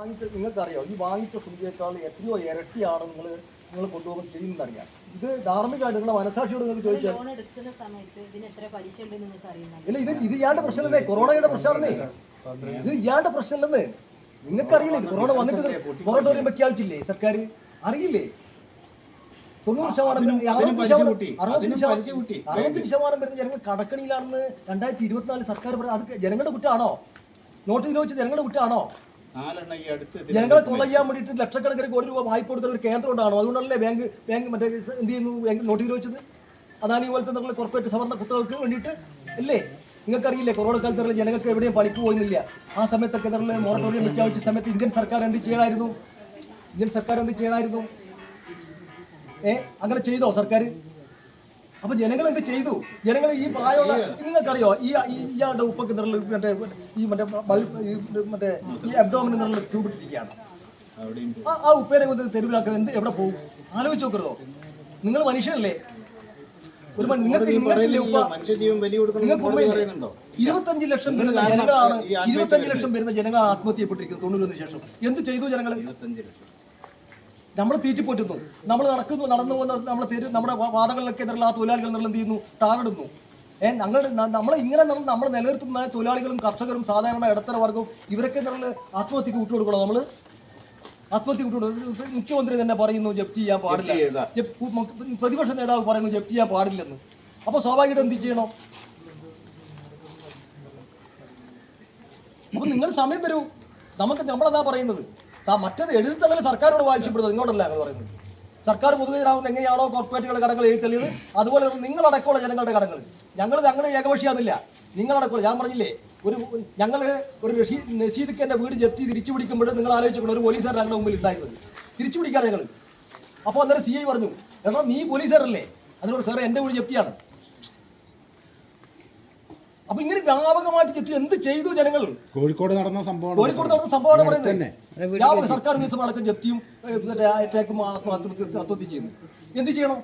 വാങ്ങിച്ച നിങ്ങൾക്കറിയാം? ഈ വാങ്ങിച്ച സുഖിയേക്കാൾ എത്രയോ ഇരട്ടിയാണ് നിങ്ങൾ നിങ്ങൾ കൊണ്ടുപോകാൻ ചെയ്യുന്നതറിയാം. ഇത് ധാർമ്മികമായിട്ട് നിങ്ങളുടെ മനസാക്ഷിയോട് നിങ്ങൾക്ക് ചോദിച്ചാൽ ഇല്ല ഇത് ഇത് ഇയാളുടെ പ്രശ്നമല്ലേ? കൊറോണയുടെ പ്രശ്നമാണെന്നേ. ഇത് ഇയാളുടെ പ്രശ്നമല്ലെന്ന്. നിങ്ങൾക്കറിയില്ല ഇത് കൊറോണ വന്നിട്ട് മൊറട്ടോറിയം പ്രഖ്യാപിച്ചില്ലേ സർക്കാർ? അറിയില്ലേ? തൊണ്ണൂറ് ശതമാനം അറുപത്തഞ്ച് ശതമാനം വരുന്ന ജനങ്ങൾ കടക്കണിയിലാണെന്ന് രണ്ടായിരത്തി ഇരുപത്തിനാല് സർക്കാർ പറയുന്നത് അത് ജനങ്ങളുടെ കുറ്റമാണോ? നോട്ട് നിരോധിച്ച ജനങ്ങളുടെ കുറ്റമാണോ? കൊള്ളയ്യാൻ ജനങ്ങളെ കൊള്ള ചെയ്യാൻ വേണ്ടിയിട്ട് ലക്ഷക്കണക്കിന് കോടി രൂപ വായ്പ കൊടുക്കുന്ന ഒരു കേന്ദ്രം ഉണ്ടാണോ? അതുകൊണ്ടല്ലേ ബാങ്ക് ബാങ്ക് മറ്റേ എന്ത് ചെയ്യുന്നു? ബാങ്ക് നോട്ടീസ് വെച്ചത് അതാണ് ഈ പോലത്തെ എന്തെങ്കിലും കോർപ്പറേറ്റ് സവർണ കുത്തകൾക്ക് വേണ്ടിയിട്ട് അല്ലേ? നിങ്ങൾക്കറിയില്ലേ കൊറോണ കാലത്ത് ജനങ്ങൾക്ക് എവിടെയും പണിക്ക് പോയിന്നില്ല ആ സമയത്തൊക്കെ എന്തെങ്കിലും മൊറട്ടോറിയം പ്രഖ്യാപിച്ച സമയത്ത് ഇന്ത്യൻ സർക്കാർ എന്ത് ചെയ്യണമായിരുന്നു ഇന്ത്യൻ സർക്കാർ എന്ത് ചെയ്യണമായിരുന്നു ഏ? അങ്ങനെ ചെയ്തോ സർക്കാർ അപ്പൊ ജനങ്ങൾ എന്ത് ചെയ്തു? ജനങ്ങൾ ഈ പ്രായമുള്ള നിങ്ങൾക്കറിയോ? ഈ ഇയാളുടെ ഉപ്പൊക്കെ നിറൽ മറ്റേ ഈ മറ്റേ ബൾബ് മറ്റേ ഈ അബ്ഡോമിന് നിറൽ ട്യൂബ് ഇട്ടിരിക്കുകയാണ് ആ ഉപ്പേനെ കൊണ്ട് തെരുവിലാക്കാൻ എന്ത് എവിടെ പോകും? ആലോചിച്ച് നോക്കരുതോ? നിങ്ങൾ മനുഷ്യനല്ലേ ഒരു നിങ്ങൾക്ക് നിങ്ങൾക്ക് ഇരുപത്തഞ്ച് ലക്ഷം വരുന്ന ജനങ്ങളാണ് ഇരുപത്തഞ്ച് ലക്ഷം വരുന്ന ജനങ്ങൾ ആത്മഹത്യ ചെയ്യപ്പെട്ടിരിക്കുന്നത് തൊണ്ണൂറിന് ശേഷം. എന്ത് ചെയ്തു ജനങ്ങൾ നമ്മൾ തീറ്റിപ്പോറ്റുന്നു നമ്മൾ നടക്കുന്നു നടന്നു പോകുന്ന നമ്മളെ തെരു നമ്മുടെ വാദങ്ങളിലൊക്കെ എതിരുള്ള ആ തൊഴിലാളികൾ നിങ്ങൾ എന്ത് ചെയ്യുന്നു? ടാറിടുന്നു. ഏഹ് ഞങ്ങൾ നമ്മളെ ഇങ്ങനെ നടന്ന് നമ്മൾ നിലനിർത്തുന്ന തൊഴിലാളികളും കർഷകരും സാധാരണ ഇടത്തര വർഗവും ഇവരൊക്കെ നമ്മൾ ആത്മഹത്യക്ക് വിട്ടുകൊടുക്കണം നമ്മൾ ആത്മഹത്യ വിട്ടുകൊടുക്കണം മുഖ്യമന്ത്രി തന്നെ പറയുന്നു ജപ്തി ചെയ്യാൻ പാടില്ല. പ്രതിപക്ഷ നേതാവ് പറയുന്നു ജപ്തി ചെയ്യാൻ പാടില്ലെന്ന്. അപ്പോൾ സ്വാഭാവികമായിട്ട് എന്ത് ചെയ്യണം? അപ്പൊ നിങ്ങൾ സമയം തരൂ. നമുക്ക് നമ്മളതാ പറയുന്നത്. മറ്റേത് എഴുതിത്തള്ളൽ സർക്കാരോട് ആവശ്യപ്പെടുന്നത് നിങ്ങളോടല്ല എന്ന് പറയുന്നത്. സർക്കാർ മുതുകയിലാവുന്ന എങ്ങനെയാണോ കോർപ്പറേറ്റുകളുടെ കടങ്ങൾ എഴുതിത്തള്ളിയത് അതുപോലെ നിങ്ങളടക്കമുള്ള ജനങ്ങളുടെ കടങ്ങൾ. ഞങ്ങൾ ഞങ്ങളുടെ ഏകപക്ഷിയാകുന്നില്ല. നിങ്ങളടക്കമുള്ള ഞാൻ പറഞ്ഞില്ലേ ഒരു ഞങ്ങൾ ഒരു നസീദിക്ക് എന്റെ വീട് ജപ്തി തിരിച്ചു പിടിക്കുമ്പോൾ നിങ്ങൾ ആലോചിക്കണം ഒരു പോലീസുകാരൻ ഞങ്ങളുടെ മുമ്പിൽ ഉണ്ടായിരുന്നത്. തിരിച്ചു പിടിക്കാതെ ഞങ്ങൾ അപ്പോൾ അന്നേരം സി ഐ പറഞ്ഞു എടാ നീ പോലീസുകാരല്ലേ? അതിനോട് സാറേ എന്റെ വീട് ജപ്തിയാണ്. അപ്പൊ ഇങ്ങനെ വ്യാപകമായിട്ട് തെറ്റി എന്ത് ചെയ്തു ജനങ്ങൾ? കോഴിക്കോട് നടന്ന സംഭവം കോഴിക്കോട് നടന്ന സംഭവമാണ് പറയുന്നത്. വ്യാപക സർക്കാർ ദിവസം അടക്കം ജപ്തിയും ആത്മഹത്യ ചെയ്യുന്നു. എന്ത് ചെയ്യണം?